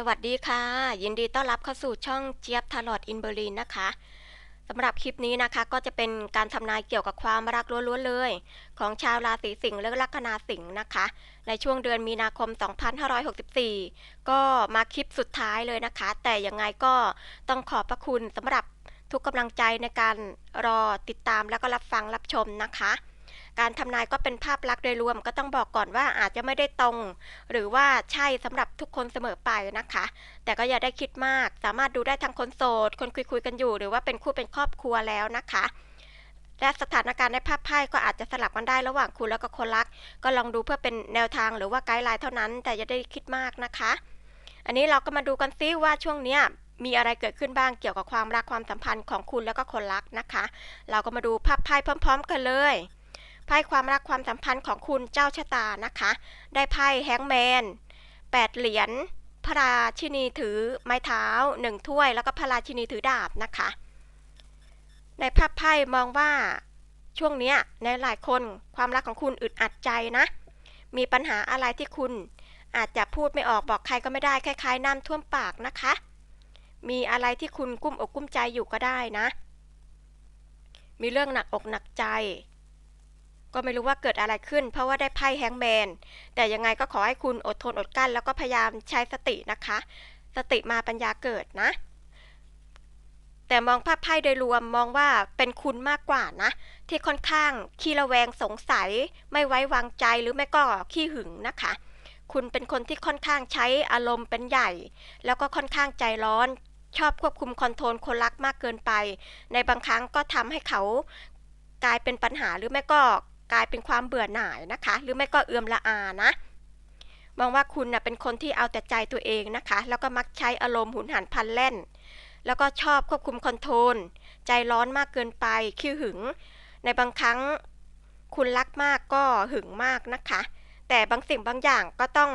สวัสดีค่ะ ยินดีต้อนรับเข้าสู่ช่องเจี๊ยบทาลอดอินเบอรีนนะคะสำหรับคลิปนี้นะคะก็จะเป็นการทำนายเกี่ยวกับความรักล้วนๆเลย ของชาวราศีสิงห์และลัคนาสิงห์นะคะ ในช่วงเดือนมีนาคม 2564 ก็มาคลิปสุดท้ายเลยนะคะ แต่ยังไงก็ต้องขอบพระคุณสำหรับทุกกำลังใจในการรอติดตามแล้วก็รับฟังรับชมนะคะ การทำนายก็เป็นภาพลักษณ์โดยรวมก็ต้องบอกก่อนว่าอาจจะไม่ได้ตรง หรือว่าใช่สำหรับทุกคนเสมอไปนะคะ แต่ก็อย่าได้คิดมาก สามารถดูได้ทั้งคนโสด คนคุยคุยกันอยู่ หรือว่าเป็นคู่เป็นครอบครัวแล้วนะคะ และสถานการณ์ในภาพไพ่ก็อาจจะสลับกันได้ระหว่างคุณแล้วก็คนรัก ก็ลองดูเพื่อเป็นแนวทางหรือว่าไกด์ไลน์เท่านั้น แต่อย่าได้คิดมากนะคะ อันนี้เราก็มาดูกันซิว่าช่วงเนี้ยมีอะไรเกิดขึ้นบ้างเกี่ยวกับความรักความสัมพันธ์ของคุณแล้วก็คนรักนะคะ เราก็มาดูภาพไพ่พร้อม ๆ กันเลย ไพ่ความรักความสัมพันธ์ของคุณเจ้าชะตานะคะ ได้ไพ่แฮงแมนแปดเหรียญพระราชินีถือไม้เท้าหนึ่งถ้วย แล้วก็พระราชินีถือดาบนะคะ ในภาพไพ่มองว่าช่วงเนี้ยในหลายคนความรักของคุณอึดอัดใจนะ มีปัญหาอะไรที่คุณอาจจะพูดไม่ออกบอกใครก็ไม่ได้คล้ายๆน้ำท่วมปากนะคะ มีอะไรที่คุณกุ้มอกกุ้มใจอยู่ก็ได้นะ มีเรื่องหนักอกหนักใจ ก็ไม่รู้ว่าเกิดอะไรขึ้น เพราะว่าได้ไพ่แฮงแมน แต่ยังไงก็ขอให้คุณอดทนอดกลั้น แล้วก็พยายามใช้สตินะคะ สติมาปัญญาเกิดนะ แต่มองภาพไพ่โดยรวมมองว่าเป็นคุณมากกว่านะ ที่ค่อนข้างขี้ระแวงสงสัย ไม่ไว้วางใจหรือไม่ก็ขี้หึงนะคะ คุณเป็นคนที่ค่อนข้างใช้อารมณ์เป็นใหญ่ แล้วก็ค่อนข้างใจร้อน ชอบควบคุมคอนโทรลคนรักมากเกินไป ในบางครั้งก็ทำให้เขากลายเป็นปัญหาหรือไม่ก็ กลายเป็นความเบื่อหน่ายนะคะ หรือไม่ก็เอื่อมละอานะมองว่าคุณนะเป็นคนที่เอาแต่ใจตัวเองนะคะ แล้วก็มักใช้อารมณ์หุนหันพลันแล่น แล้วก็ชอบควบคุมคอนโทรล ใจร้อนมากเกินไป ขี้หึง ในบางครั้งคุณรักมากก็หึงมากนะคะ แต่บางสิ่งบางอย่างก็ต้อง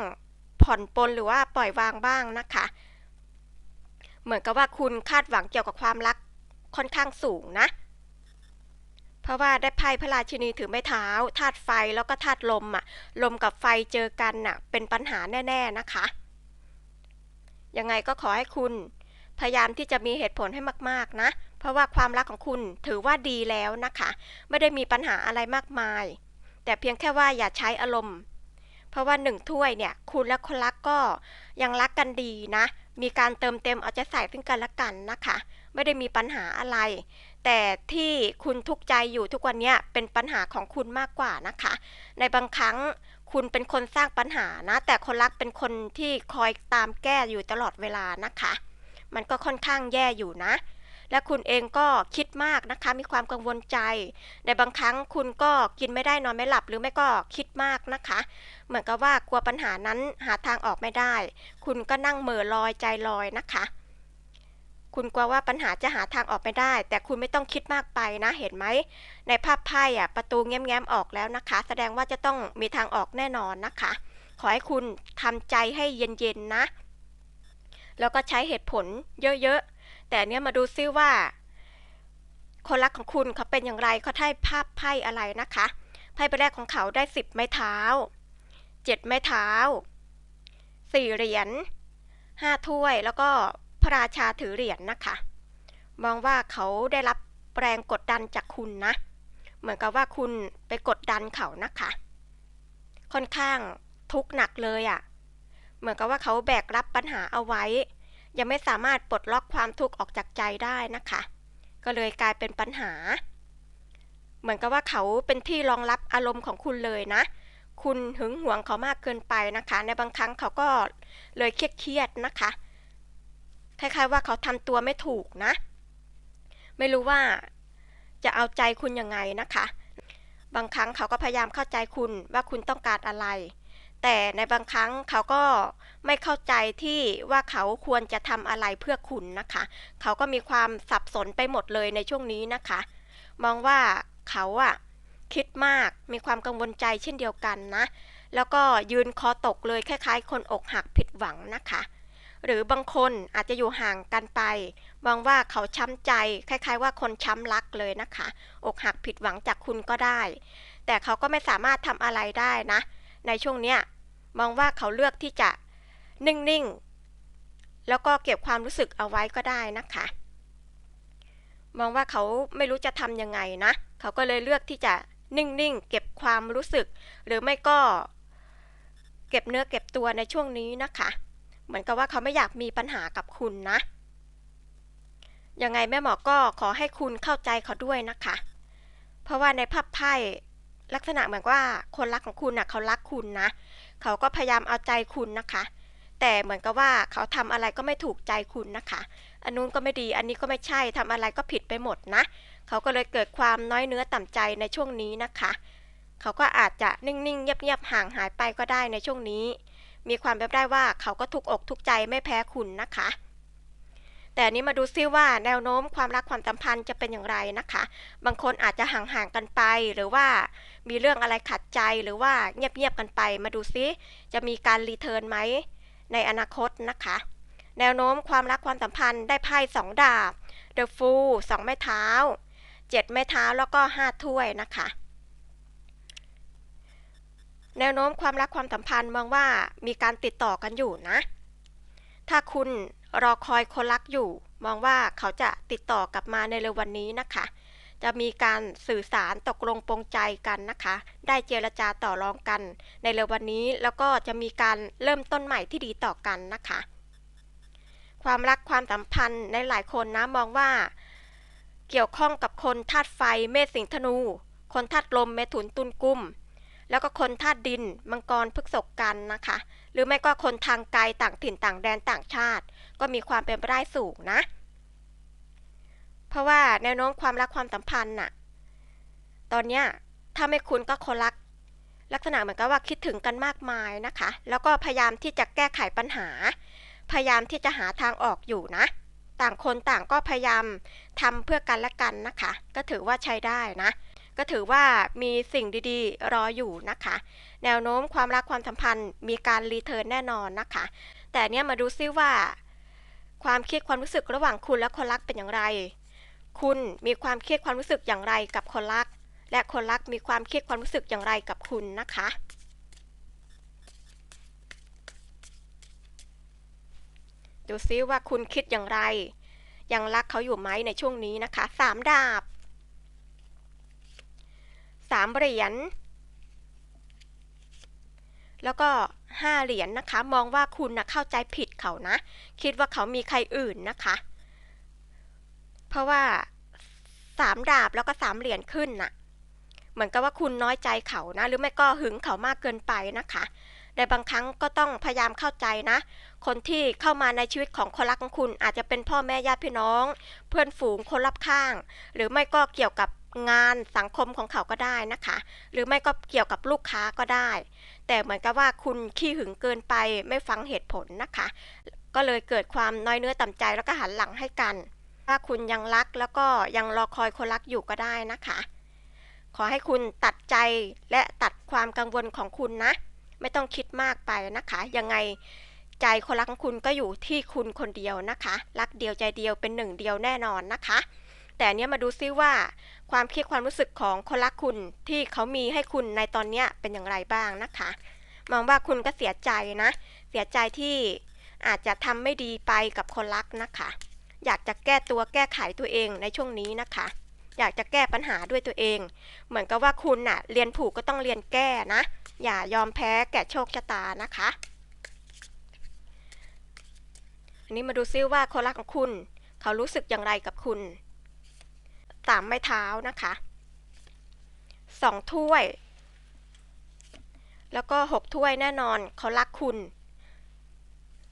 ผ่อนปลนหรือว่าปล่อยวางบ้างนะคะ เหมือนกับว่าคุณคาดหวังเกี่ยวกับความรักค่อนข้างสูงนะ เพราะว่าได้ไพ่พระราชินีถือไม้เท้าธาตุไฟแล้วก็ธาตุลมอะลมกับไฟเจอกันน่ะเป็นปัญหาแน่ ๆนะคะ ยังไงก็ขอให้คุณ พยายามที่จะมีเหตุผลให้มากๆนะ เพราะว่าความรักของคุณถือว่าดีแล้วนะคะ ไม่ได้มีปัญหาอะไรมากมาย แต่เพียงแค่ว่าอย่าใช้อารมณ์ เพราะว่าหนึ่งถ้วยเนี่ย คุณและคนรักก็ยังรักกันดีนะ มีการเติมเต็มเอาใจใส่ซึ่งกันและกันนะคะ ไม่ได้มีปัญหาอะไร แต่ที่คุณทุกข์ใจอยู่ทุกวันนี้เป็นปัญหาของคุณมากกว่านะคะ ในบางครั้งคุณเป็นคนสร้างปัญหานะ แต่คนรักเป็นคนที่คอยตามแก้อยู่ตลอดเวลานะคะ มันก็ค่อนข้างแย่อยู่นะ และคุณเองก็คิดมากนะคะ มีความกังวลใจ ในบางครั้งคุณก็กินไม่ได้นอนไม่หลับหรือไม่ก็คิดมากนะคะ เหมือนกับว่ากลัวปัญหานั้นหาทางออกไม่ได้ คุณก็นั่งเหม่อลอยใจลอยนะคะ คุณกลัวว่าปัญหาจะหาทางออกไม่ได้ แต่คุณไม่ต้องคิดมากไปนะเห็นไหม ในภาพไพ่อะประตูแง้มๆออกแล้วนะคะ แสดงว่าจะต้องมีทางออกแน่นอนนะคะ ขอให้คุณทำใจให้เย็นๆนะ แล้วก็ใช้เหตุผลเยอะๆ แต่เนี้ยมาดูซิว่า คนรักของคุณเขาเป็นอย่างไรเขาได้ภาพไพ่อะไรนะคะ ไพ่ใบแรกของเขาได้สิบไม้เท้าเจ็ดไม้เท้าสี่เหรียญห้าถ้วยแล้วก็ ราชาถือเหรียญนะคะ มองว่าเขาได้รับแรงกดดันจากคุณนะ เหมือนกับว่าคุณไปกดดันเขานะคะ ค่อนข้างทุกข์หนักเลยอะ่ะ เหมือนกับว่าเขาแบกรับปัญหาเอาไว้ ยังไม่สามารถปลดล็อกความทุกข์ออกจากใจได้นะคะ ก็เลยกลายเป็นปัญหา เหมือนกับว่าเขาเป็นที่รองรับอารมณ์ของคุณเลยนะ คุณหึงหวงเขามากเกินไปนะคะ ในบางครั้งเขาก็เลยเครียดๆนะคะ คล้ายๆว่าเขาทำตัวไม่ถูกนะ ไม่รู้ว่าจะเอาใจคุณยังไงนะคะ บางครั้งเขาก็พยายามเข้าใจคุณว่าคุณต้องการอะไร แต่ในบางครั้งเขาก็ไม่เข้าใจที่ว่าเขาควรจะทำอะไรเพื่อคุณนะคะ เขาก็มีความสับสนไปหมดเลยในช่วงนี้นะคะ มองว่าเขาอะคิดมากมีความกังวลใจเช่นเดียวกันนะ แล้วก็ยืนคอตกเลยคล้ายๆ คนอกหักผิดหวังนะคะ หรือบางคนอาจจะอยู่ห่างกันไปมองว่าเขาช้ำใจคล้าย ๆ ว่าคนช้ำรักเลยนะคะ อกหักผิดหวังจากคุณก็ได้ แต่เขาก็ไม่สามารถทำอะไรได้นะ ในช่วงเนี้ยมองว่าเขาเลือกที่จะนิ่งๆ แล้วก็เก็บความรู้สึกเอาไว้ก็ได้นะคะ มองว่าเขาไม่รู้จะทำยังไงนะ เขาก็เลยเลือกที่จะนิ่งๆ เก็บความรู้สึก หรือไม่ก็เก็บเนื้อเก็บตัวในช่วงนี้นะคะ เหมือนกับว่าเขาไม่อยากมีปัญหากับคุณนะ ยังไงแม่หมอก็ขอให้คุณเข้าใจเขาด้วยนะคะ เพราะว่าในภาพไพ่ลักษณะเหมือนว่าคนรักของคุณนะ่ะเขารักคุณนะ เขาก็พยายามเอาใจคุณนะคะ แต่เหมือนกับว่าเขาทำอะไรก็ไม่ถูกใจคุณนะคะ อันนู้นก็ไม่ดี อันนี้ก็ไม่ใช่ทำอะไรก็ผิดไปหมดนะ เขาก็เลยเกิดความน้อยเนื้อต่ำใจในช่วงนี้นะคะ เขาก็อาจจะนิ่งๆเงียบๆห่างหายไปก็ได้ในช่วงนี้ มีความเป็นไปได้ว่าเขาก็ทุกอกทุกใจไม่แพ้คุณนะคะ แต่นี้มาดูซิว่าแนวโน้มความรักความสัมพันธ์จะเป็นอย่างไรนะคะ บางคนอาจจะห่างๆกันไป หรือว่ามีเรื่องอะไรขัดใจหรือว่าเงียบๆกันไป มาดูซิจะมีการรีเทิร์นไหมในอนาคตนะคะ แนวโน้มความรักความสัมพันธ์ได้ไพ่สองดาบ The Fool สองไม้เท้าเจ็ดไม้เท้าแล้วก็ห้าถ้วยนะคะ แนวโน้มความรักความสัมพันธ์มองว่ามีการติดต่อกันอยู่นะ ถ้าคุณรอคอยคนรักอยู่ มองว่าเขาจะติดต่อกลับมาในเร็ววันนี้นะคะ จะมีการสื่อสารตกลงปรงใจกันนะคะ ได้เจรจาต่อรองกัน ในเร็ววันนี้แล้วก็จะมีการเริ่มต้นใหม่ที่ดีต่อกันนะคะ ความรักความสัมพันธ์ในหลายคนนะมองว่า เกี่ยวข้องกับคนธาตุไฟเมษสิงธนู คนธาตุลมเมถุนตุลกุม แล้วก็คนธาตุดิน มังกรพฤกษกกันนะคะ หรือไม่ก็คนทางไกลต่างถิ่นต่างแดนต่างชาติ ก็มีความเป็นไปได้สูงนะ เพราะว่าแนวโน้มความรักความสัมพันธ์น่ะ ตอนเนี้ยถ้าไม่คุณก็คนรัก ลักษณะเหมือนกับว่าคิดถึงกันมากมายนะคะ แล้วก็พยายามที่จะแก้ไขปัญหา พยายามที่จะหาทางออกอยู่นะ ต่างคนต่างก็พยายามทำเพื่อกันและกันนะคะ ก็ถือว่าใช้ได้นะ ก็ถือว่ามีสิ่งดีๆ รออยู่นะคะ แนวโน้มความรักความสัมพันธ์ มีการรีเทิร์นแน่นอนนะคะ แต่เนี้ยมาดูซิว่า ความคิดความรู้สึกระหว่างคุณและคนรักเป็นอย่างไร คุณมีความคิดความรู้สึกอย่างไรกับคนรัก และคนรักมีความคิดความรู้สึกอย่างไรกับคุณนะคะดูซิว่าคุณคิดอย่างไร ยังรักเขาอยู่ไหมในช่วงนี้นะคะสามดาบ สามเหรียญ แล้วก็ห้าเหรียญนนะคะ มองว่าคุณนะเข้าใจผิดเขานะ คิดว่าเขามีใครอื่นนะคะ เพราะว่าสามดาบแล้วก็สามเหรียญขึ้นน่ะ เหมือนกับว่าคุณน้อยใจเขานะ หรือไม่ก็หึงเขามากเกินไปนะคะในบางครั้งก็ต้องพยายามเข้าใจนะ คนที่เข้ามาในชีวิตของคนรักของคุณอาจจะเป็นพ่อแม่ญาติพี่น้อง เพื่อนฝูงคนรับข้าง หรือไม่ก็เกี่ยวกับ งานสังคมของเขาก็ได้นะคะ หรือไม่ก็เกี่ยวกับลูกค้าก็ได้ แต่เหมือนกับว่าคุณขี้หึงเกินไปไม่ฟังเหตุผลนะคะ ก็เลยเกิดความน้อยเนื้อต่ำใจแล้วก็หันหลังให้กัน ถ้าคุณยังรักแล้วก็ยังรอคอยคนรักอยู่ก็ได้นะคะ ขอให้คุณตัดใจและตัดความกังวลของคุณนะ ไม่ต้องคิดมากไปนะคะ ยังไงใจคนรักของคุณก็อยู่ที่คุณคนเดียวนะคะ รักเดียวใจเดียวเป็นหนึ่งเดียวแน่นอนนะคะ แต่เนี้ยมาดูซิว่า ความคิดความรู้สึกของคนรักคุณที่เขามีให้คุณในตอนนี้เป็นอย่างไรบ้างนะคะ มองว่าคุณก็เสียใจนะ เสียใจที่อาจจะทำไม่ดีไปกับคนรักนะคะ อยากจะแก้ตัวแก้ไขตัวเองในช่วงนี้นะคะ อยากจะแก้ปัญหาด้วยตัวเอง เหมือนกับว่าคุณน่ะ เรียนผูกก็ต้องเรียนแก้นะ อย่ายอมแพ้แก่โชคชะตานะคะอันนี้มาดูซิว่าคนรักของคุณ เขารู้สึกอย่างไรกับคุณ สามไม้เท้านะคะสองถ้วย แล้วก็หกถ้วยแน่นอนเขารักคุณ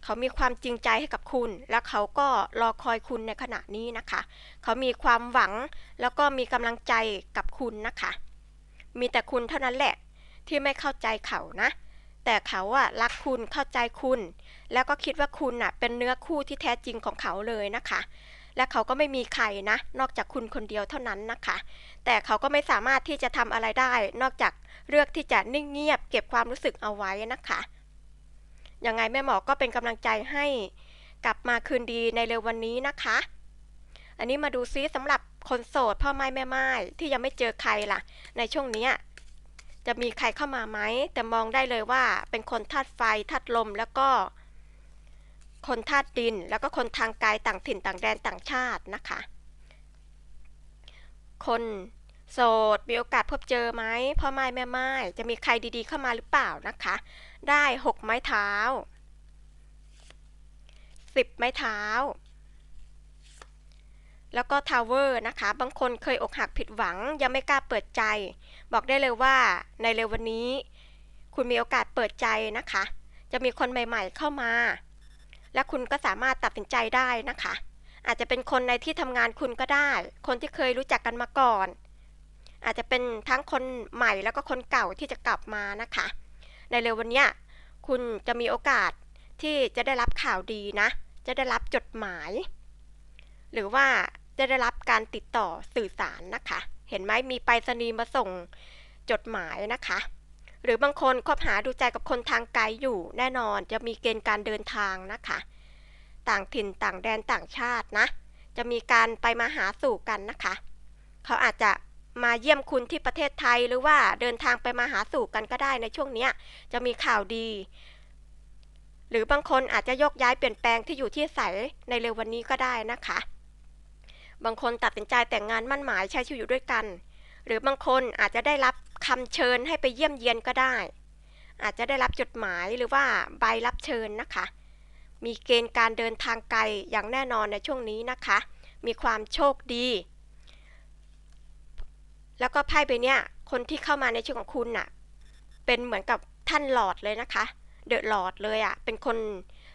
เขามีความจริงใจให้กับคุณ และเขาก็รอคอยคุณในขณะนี้นะคะ เขามีความหวังแล้วก็มีกำลังใจกับคุณนะคะ มีแต่คุณเท่านั้นแหละที่ไม่เข้าใจเขานะ แต่เขาอะรักคุณเข้าใจคุณ แล้วก็คิดว่าคุณอะเป็นเนื้อคู่ที่แท้จริงของเขาเลยนะคะ และเขาก็ไม่มีใครนะ นอกจากคุณคนเดียวเท่านั้นนะคะ แต่เขาก็ไม่สามารถที่จะทำอะไรได้ นอกจากเลือกที่จะนิ่งเงียบ เก็บความรู้สึกเอาไว้นะคะยังไงแม่หมอก็เป็นกำลังใจให้กลับมาคืนดีในเร็ววันนี้นะคะ อันนี้มาดูซิสำหรับคนโสดพ่อไม้แม่ไม้ที่ยังไม่เจอใครล่ะ ในช่วงนี้จะมีใครเข้ามาไหมแต่มองได้เลยว่าเป็นคนธาตุไฟธาตุลมแล้วก็ คนธาตุดิน แล้วก็คนทางไกลต่างถิ่นต่างแดนต่างชาตินะคะ คนโสดมีโอกาสพบเจอไหมพ่อไม้แม่ไม้จะมีใครดีๆเข้ามาหรือเปล่านะคะ ได้หกไม้เท้าสิบไม้เท้า แล้วก็ทาวเวอร์นะคะ บางคนเคยอกหักผิดหวัง ยังไม่กล้าเปิดใจ บอกได้เลยว่าในเร็ววันนี้ คุณมีโอกาสเปิดใจนะคะ จะมีคนใหม่ๆเข้ามา และคุณก็สามารถตัดสินใจได้นะคะ อาจจะเป็นคนในที่ทำงานคุณก็ได้ คนที่เคยรู้จักกันมาก่อน อาจจะเป็นทั้งคนใหม่แล้วก็คนเก่าที่จะกลับมานะคะ ในเร็ววันนี้คุณจะมีโอกาสที่จะได้รับข่าวดีนะ จะได้รับจดหมาย หรือว่าจะได้รับการติดต่อสื่อสารนะคะ เห็นไหมมีไปรษณีย์มาส่งจดหมายนะคะ หรือบางคนคบหาดูใจกับคนทางไกลอยู่ แน่นอนจะมีเกณฑ์การเดินทางนะคะ ต่างถิ่นต่างแดนต่างชาตินะ จะมีการไปมาหาสู่กันนะคะ เขาอาจจะมาเยี่ยมคุณที่ประเทศไทยหรือว่าเดินทางไปมาหาสู่กันก็ได้ในช่วงนี้จะมีข่าวดี หรือบางคนอาจจะยกย้ายเปลี่ยนแปลงที่อยู่ที่ใสในเร็ววันนี้ก็ได้นะคะ บางคนตัดสินใจแต่งงานมั่นหมายใช้ชีวิตอยู่ด้วยกัน หรือบางคนอาจจะได้รับคำเชิญให้ไปเยี่ยมเยียนก็ได้ อาจจะได้รับจดหมายหรือว่าใบรับเชิญนะคะ มีเกณฑ์การเดินทางไกลอย่างแน่นอนในช่วงนี้นะคะ มีความโชคดี แล้วก็ไพ่ใบเนี้ยคนที่เข้ามาในชีวิตของคุณน่ะ เป็นเหมือนกับท่านหลอดเลยนะคะ เดอะหลอดเลยอะ่ะ เป็นคน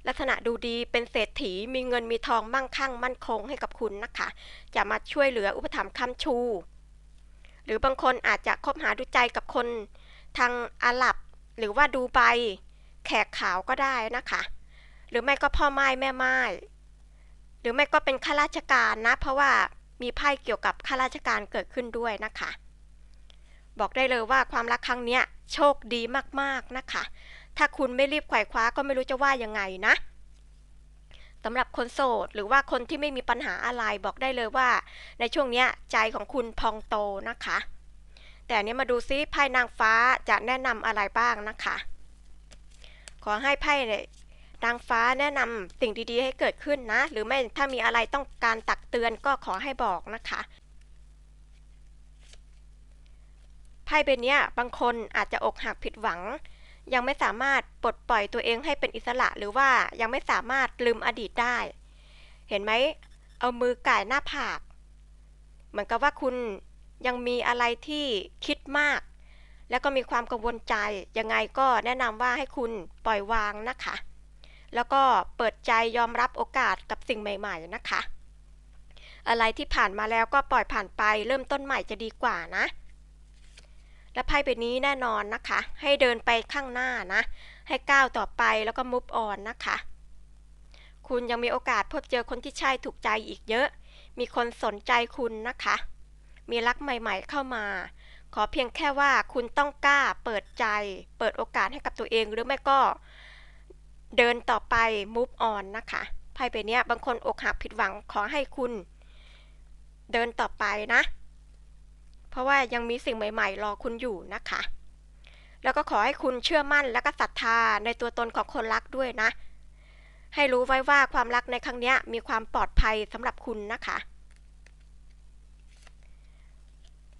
ลักษณะดูดีเป็นเศรษฐีมีเงินมีทองมั่งคั่ง มั่นคงให้กับคุณนะคะ จะมาช่วยเหลืออุปถัมภ์ค้ำชู หรือบางคนอาจจะคบหาดูใจกับคนทางอาหรับ หรือว่าดูไบแขกขาวก็ได้นะคะ หรือไม่ก็พ่อไม้แม่ไม้หรือไม่ก็เป็นข้าราชการนะ เพราะว่ามีไพ่เกี่ยวกับข้าราชการเกิดขึ้นด้วยนะคะ บอกได้เลยว่าความรักครั้งนี้โชคดีมากๆนะคะ ถ้าคุณไม่รีบไขว่คว้าก็ไม่รู้จะว่ายังไงนะ สำหรับคนโสด หรือว่าคนที่ไม่มีปัญหาอะไรบอกได้เลยว่า ในช่วงนี้ใจของคุณพองโตนะคะ แต่อันนี้มาดูซิไพ่นางฟ้าจะแนะนำอะไรบ้างนะคะ ขอให้ไพ่เนี่ยนางฟ้าแนะนำสิ่งดีๆ ให้เกิดขึ้นนะ หรือไม่ถ้ามีอะไรต้องการตักเตือนก็ขอให้บอกนะคะไพ่ใบเนี้ยบางคนอาจจะอกหักผิดหวัง ยังไม่สามารถปลดปล่อยตัวเองให้เป็นอิสระ หรือว่ายังไม่สามารถลืมอดีตได้ เห็นไหมเอามือก่ายหน้าผาก เหมือนกับว่าคุณยังมีอะไรที่คิดมาก แล้วก็มีความกังวลใจ ยังไงก็แนะนำว่าให้คุณปล่อยวางนะคะ แล้วก็เปิดใจยอมรับโอกาสกับสิ่งใหม่ ๆ นะคะ อะไรที่ผ่านมาแล้วก็ปล่อยผ่านไป เริ่มต้นใหม่จะดีกว่านะ และไพ่ใบนี้แน่นอนนะคะ ให้เดินไปข้างหน้านะ ให้ก้าวต่อไปแล้วก็มุฟออนนะคะ คุณยังมีโอกาสพบเจอคนที่ใช่ถูกใจอีกเยอะ มีคนสนใจคุณนะคะ มีรักใหม่ๆเข้ามา ขอเพียงแค่ว่าคุณต้องกล้าเปิดใจ เปิดโอกาสให้กับตัวเองหรือไม่ก็ เดินต่อไป move on นะคะไพ่ใบนี้บางคนอกหักผิดหวังขอให้คุณ เดินต่อไปนะ เพราะว่ายังมีสิ่งใหม่ๆ รอคุณอยู่นะคะ แล้วก็ขอให้คุณเชื่อมั่นและก็ศรัทธาในตัวตนของคนรักด้วยนะ ให้รู้ไว้ว่าความรักในครั้งนี้มีความปลอดภัยสำหรับคุณนะคะ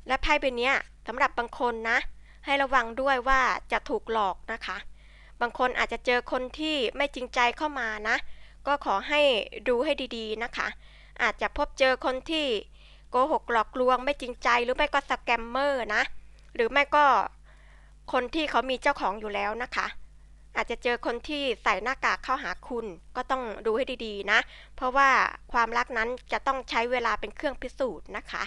และไพ่ใบนี้สำหรับบางคนนะ ให้ระวังด้วยว่าจะถูกหลอกนะคะ บางคนอาจจะเจอคนที่ไม่จริงใจเข้ามานะ ก็ขอให้ดูให้ดีๆนะคะ อาจจะพบเจอคนที่ กหกหลอกลวงไม่จริงใจหรือไม่ก็สแกมเมอร์นะ หรือไม่ก็คนที่เขามีเจ้าของอยู่แล้วนะคะ อาจจะเจอคนที่ใส่หน้ากากเข้าหาคุณก็ต้องดูให้ดีๆนะ เพราะว่าความรักนั้นจะต้องใช้เวลาเป็นเครื่องพิสูจน์นะคะ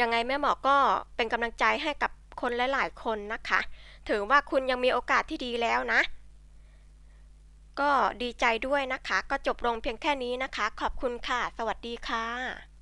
ยังไงแม่หมอก็เป็นกำลังใจให้กับคนหลาย ๆ คนนะคะ ถือว่าคุณยังมีโอกาสที่ดีแล้วนะ ก็ดีใจด้วยนะคะ ก็จบลงเพียงแค่นี้นะคะ ขอบคุณค่ะ สวัสดีค่ะ